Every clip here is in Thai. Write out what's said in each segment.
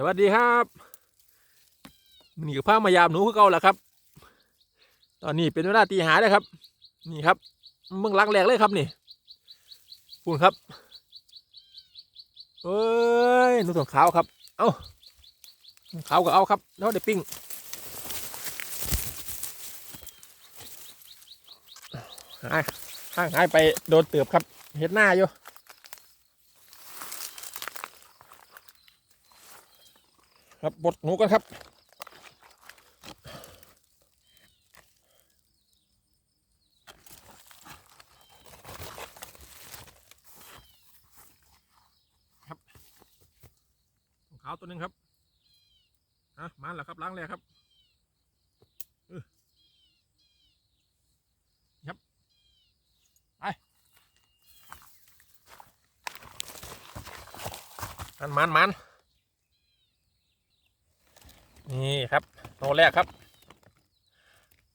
สวัสดีครับนี่กับผ้ามายามหนูคือเก่าแหละครับ ตอนนี้เป็นเวลาตีหาเลยครับ นี่ครับเมืองหลังแรกเลยครับนี่พูนครับเอ้ยหนูตัวขาวครับ เอ้าขาวก็เอาครับแล้วได้ปิ้งหายหางหายไปโดนเตือบครับเห็ดหน้าอยู่ ครับบดหนูกันครับ ครับขาวตัวหนึ่งครับอะมาแล้วครับล้างแล้วครับเออครับไปมันมันมัน นี่ครับโนแรกครับ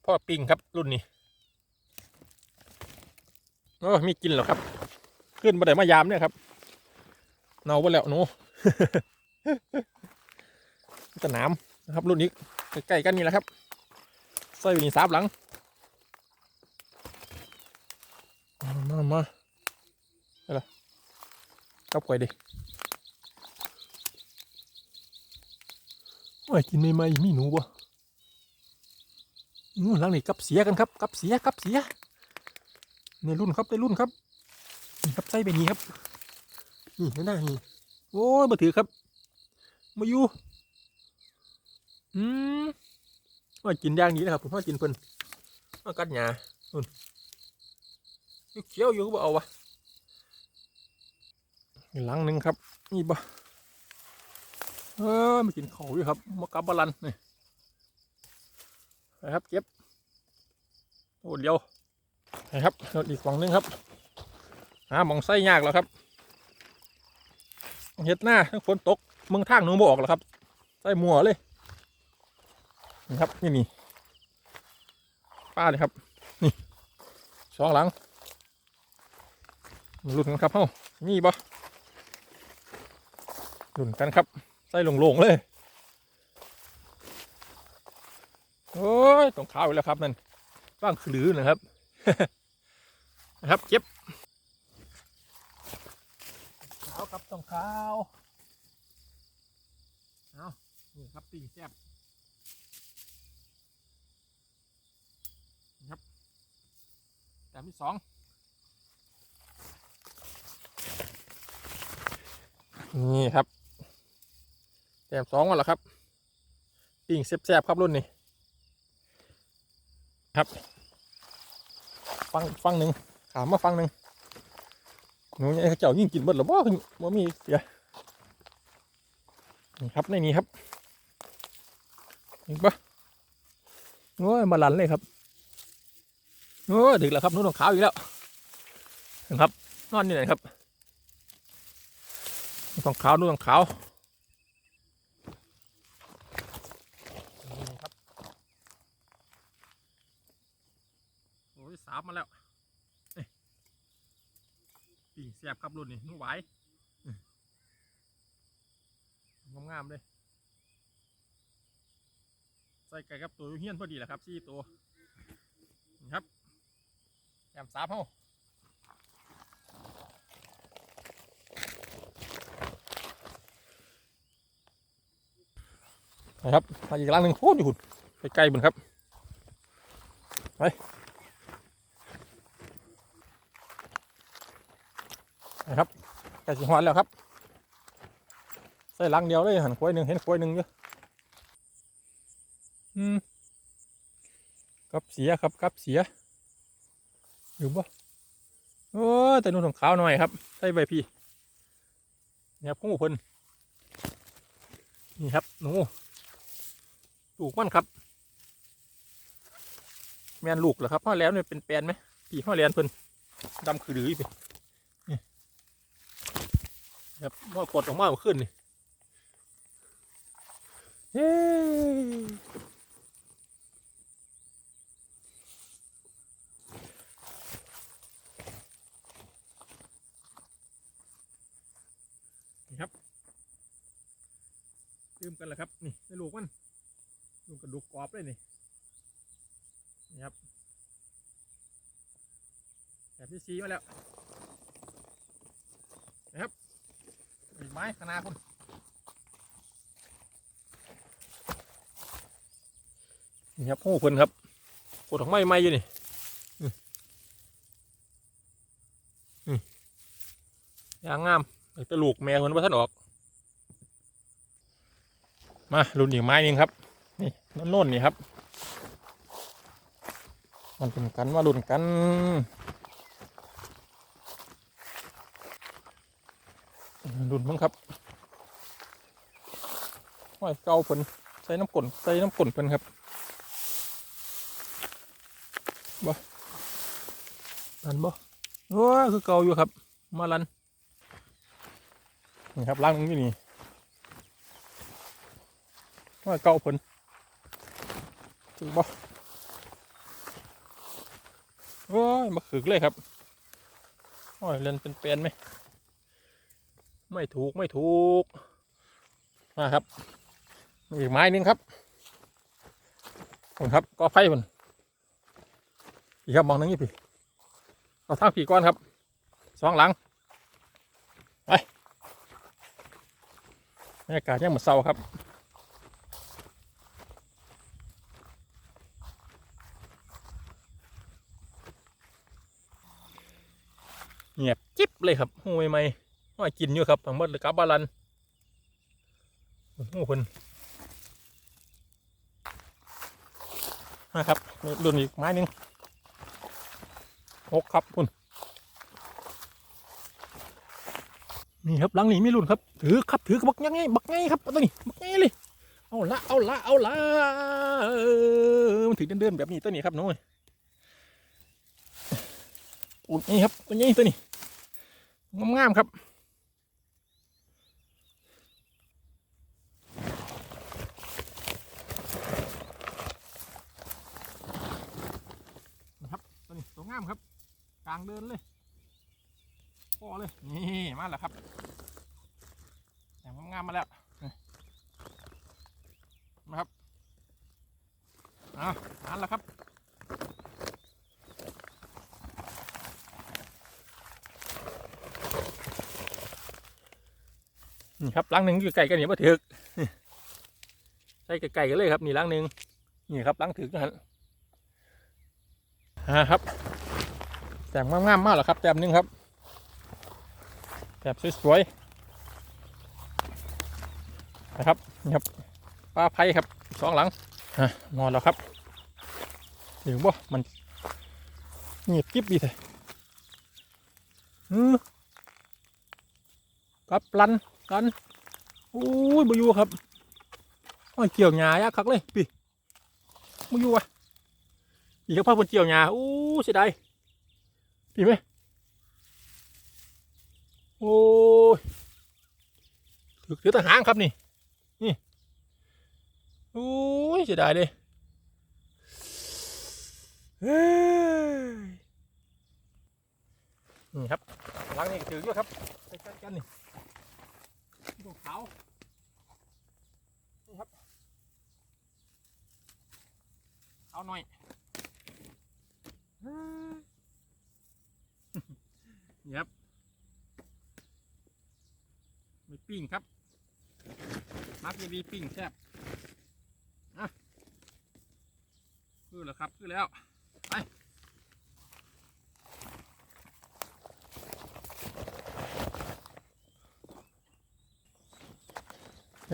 พ่อปิงครับรุ่นนี้โอ้มีกินหรอครับ ขึ้นมาได้มายามเนี่ยครับเนาไปแล้วหนูสนามนะครับรุ่นนี้ใกล้ๆกันนี่แหละครับใส่ไปนี่สามหลังมามาอะไรกับไก่ดิ โอ้ยกินไม่ไม่มีหนูบ่อือหลังนี่กับเสียกันครับกับเสียกับเสียในรุ่นครับในรุ่นครับนี่ครับใส่ไปนี่ครับนี่นั่นน่ะนี่โอ้ยมาถือครับมาอยู่อืมว่ากินย่างนี้นะครับผมว่ากินเพิ่นว่ากัดหยานุ่นเขียวอยู่ก็บ่เอาวะหลังหนึ่งครับนี่บ่ เออมากินเขาอยู่ครับมากับบาลันนี่นะครับเก็บโอ้เดียวนะครับแล้วอีกฝั่งนึงครับหาหมองไส้ยากแล้วครับเห็ดหน้าทั้งฝนตกเมืองทางหนูบออกแล้วครับไส้มัวเลยนี่ครับนี่นี่ป้าเลยครับ นี่สองหลังมาลุ้นกันครับเฮ้ามีบ่ลุ้นกันครับ ใส่โลงๆเลย โอ้ยต้องขาวอีกแล้วครับนั่นบ้างขลือนะครับ นะครับเจ็บขาวครับต้องขาวเอานี่ครับปิ้งแซ่บนี่ครับแต่ที่สองนี่ครับ มสองวันแล้วครับปิ่งแซ่บๆครับรุ่นนี้ ครับ ฟังฟังหนึ่งถามมาฟังหนึ่งหนูเนี่ยเจ้ายิ่งกินเบิดหรือบ่บ่มีเสียนี่ครับในนี้ครับเห็นปะโอ้ยมาลันเลยครับโอ้ยดึกแล้วครับนุ่นของขาวอีกแล้วเห็นครับ นอนนี่ไหนครับนุ่นของขาวนุ่นของขาว นี่ครับโอ้ยสามมาแล้วเอ้ยปิ่งแสบครับรุ่นนี้นุ่งไหวงามๆเลย ใส่ไก่กับตัวเฮี้ยนพอดีแหละครับสี่ตัวนี่ครับแอมสามเฮานะครับมาอีกร้านหนึ่งโคตรอยู่หุ่นไปไกลบุญครับ ไป นะครับไก่สีหวานแล้วครับ ใส่ลังเดียวเลยหันควยหนึ่งเห็นควยหนึ่งเยอะอืมกับเสียครับกับเสีย อยู่บ่โอ้แต่นุ่นของขาวหน่อยครับใส่ใบพี่เนี่ยครับของหมูเพิ่นนี่ครับหนูลูกมันครับ แมนลูกเหรอครับพ่อแล้วเนี่ยเป็นแปลนไหมปีพ่อแลนเพิ่นดำคือดื้อไปนี่ ครับว่ากดออกมาขึ้นนี่เฮ้นี่ครับลืมกันแล้วครับ นี่ในลูกมันลูกกระดูกกรอบเลยนี่นี่ครับแบบที่ซีมาแล้วนะครับ อีกไม้ขนาคุณนี่ครับหูเพิ่นครับปวดของไม้ไม้อยู่นี่ยางงามไอ้ตะลูกแม่คนว่าท่านออก มารุ่นอีกไม้นึงครับ นี่น้ำโน่นนี่ครับ มันเป็นกันมารุ่นกัน รุ่นมั้งครับห้อยเกาเพิ่นใส่น้ำกลนใส่น้ำกลนเพิ่นครับบ่ลันบ่โอ้ยคือเกาอยู่ครับ มาลันนี่ครับล้างมึงอยู่นี่ห้อยเกาเพิ่นถึงบ่โอ้ยมาขึกเลยครับห้อยเล่นเป็นเป็นไหม ไม่ถูกไม่ถูก มาครับ อีกไม้นึงครับผมครับก็ไฟมันอีกครับมองหนึงนี่พี่เอาทางผีก้อนครับ สองหลัง ไปบรรยากาศยังเหมือนเศร้าครับเงียบจิ๊บเลยครับหูใหม่ ว่ากินอยู่ครับทั้งหมดเลยกับบาลันโอ้โหคนนะครับรุ่นอีกไม้หนึ่งหกครับคุณนี่ครับหลังนี้ไม่รุ่นครับ ถือครับถือกับบักยังไงบักไงครับตัวนี้บักไงเลยเอาละเอาละเอาละมันถือเดินๆแบบนี้ตัวนี้ครับน้อยอุ่นนี่ครับตัวนี้ตัวนี้งามๆครับตัวนี้ตัวงามครับ กลางเดินเลยพอเลย นี่มาแล้วครับแต่งงามมาแล้วนะครับอาอ่านแล้วครับนี่ครับล้างหนึ่งอยู่ไก่กันนี่มาถือกใส่ไก่กันเลยครับ นี่ล้างหนึ่งนี่ครับล้างถือกนะฮะครับ แต่งงามๆมากเหรอครับแต้มนึงครับแบบสวยๆนะครับนี่ครับปลาไผ่ครับสองหลังอะนอนแล้วครับถึงบ่ามันเงียบกิ๊บดีเลยอือกับลันกันโอ้ยบอยู่ครับโอ้ยเกี่ยวหญ้ายากคักเลยพี่บอยู่วะอีกครับพ่อคนเกี่ยวหญ้าโอ้เสียดาย พี่ไหมโอ้ยถือแตะหางครับนี่ นี่โอ้ยเสียดายเลยเฮ้ยนี่ครับหลังนี่ถืออยู่ครับใกล้กันนี่ดูขาวนี่ครับเอาหน่อย นี่ครับไม่ปิ้งครับมักจะดีปิ้งแซ่บอะคือแล้วครับคือแล้ว ไป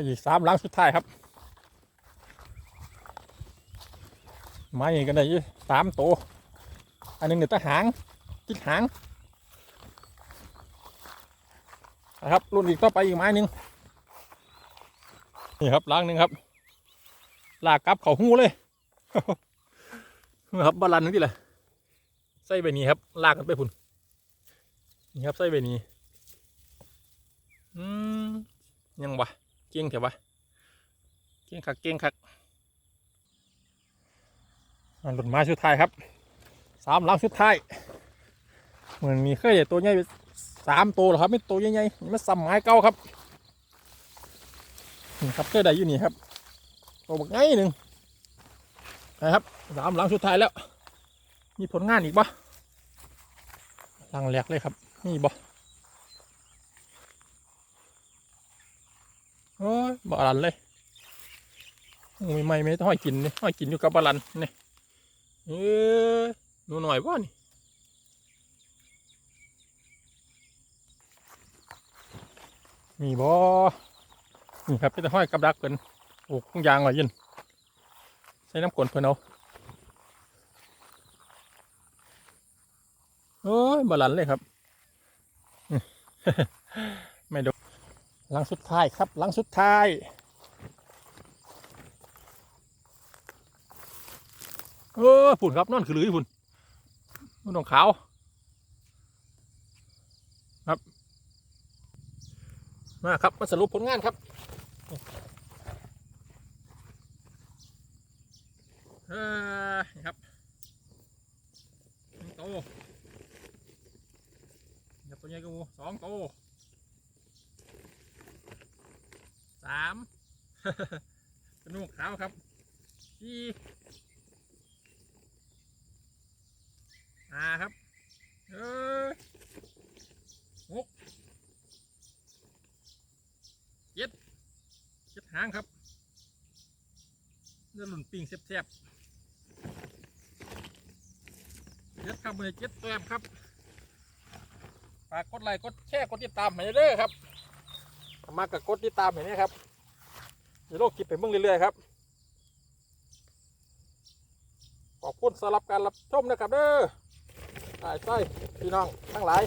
อีกสามหลังสุดท้ายครับไม้กันได้ยู่สามตัวอันหนึงเดี๋ยตะหาง จิกหาง นะครับ รุ่นอีกต่อไปอีกไม้หนึ่งนี่ครับล้างหนึ่งครับ ลากกลับเขาหูเลยนี่ครับบาลันนึงที่ละใส่ใบนี้ครับลากกันไปพุ่นนี่ครับใส่ใบนี้อืมยังวะเก่งเถอะวะเก่งคักเก่งคักหลุดมาชุดท้ายครับสามหลังชุดท้ายเหมือนมีเคยตัวใหญ่ สามตัวเหรอครับไม่ตัวใหญ่ๆนี่มันซ้ำไม้เก่าครับนี่ครับเจอได้อยู่นี่ครับตัวบักไงหนึ่งนะครับสามหลังสุดท้ายแล้ว มีผลงานอีกบ่หลังแหลกเลยครับนี่บ่โอ้ยบาลันเลยไม่ไม่ไม่ต้องห้อยกินนี่ห้อยกินอยู่กับบาลันนี่เอ้ยหนูหน่อยบ่นี่ มีบ่นี่ครับเป็นห้อยกับดักเพิ่นโอ้คงยางหน่อยยินใช้น้ำกลนเพิ่นเอาโอ้ยบาลันเลยครับไม่ดูหลังสุดท้ายครับ หลังสุดท้ายเออผุ่นครับนอนคือหรือผุ่นนุ่นของขาวครับ มาครับ มาสรุปผลงานครับเออนี่ครับหนึ่งโตอย่าตัวใหญ่กูสองโตสามเป็นนุ่งขาวครับสี่อ่าครับ เออหกเจ็ด เจ็ดหางครับเนื้อหลุนปิงแซ่บๆเจ็ดครับมือเจ็ดแต้มครับฝากกดไลค์กดแชร์กดติดตามให้เด้อครับมากับกดติดตามอย่างนี้ครับเดี๋ยวโลกคลิปไปเมื่อเรื่อยๆครับขอบคุณสำหรับการรับชมนะครับเด้อใช่ใช่พี่น้องทั้งหลาย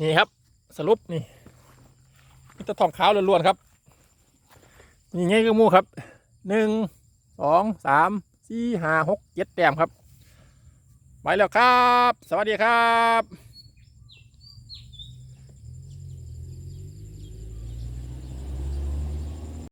นี่ครับสรุปนี่มีแตะทองขาวล้วนๆครับ นี่ไงก็มูครับหนึ่งสองสามสี่ห้าหกเจ็ดแต้มครับ ไปแล้วครับ สวัสดีครับ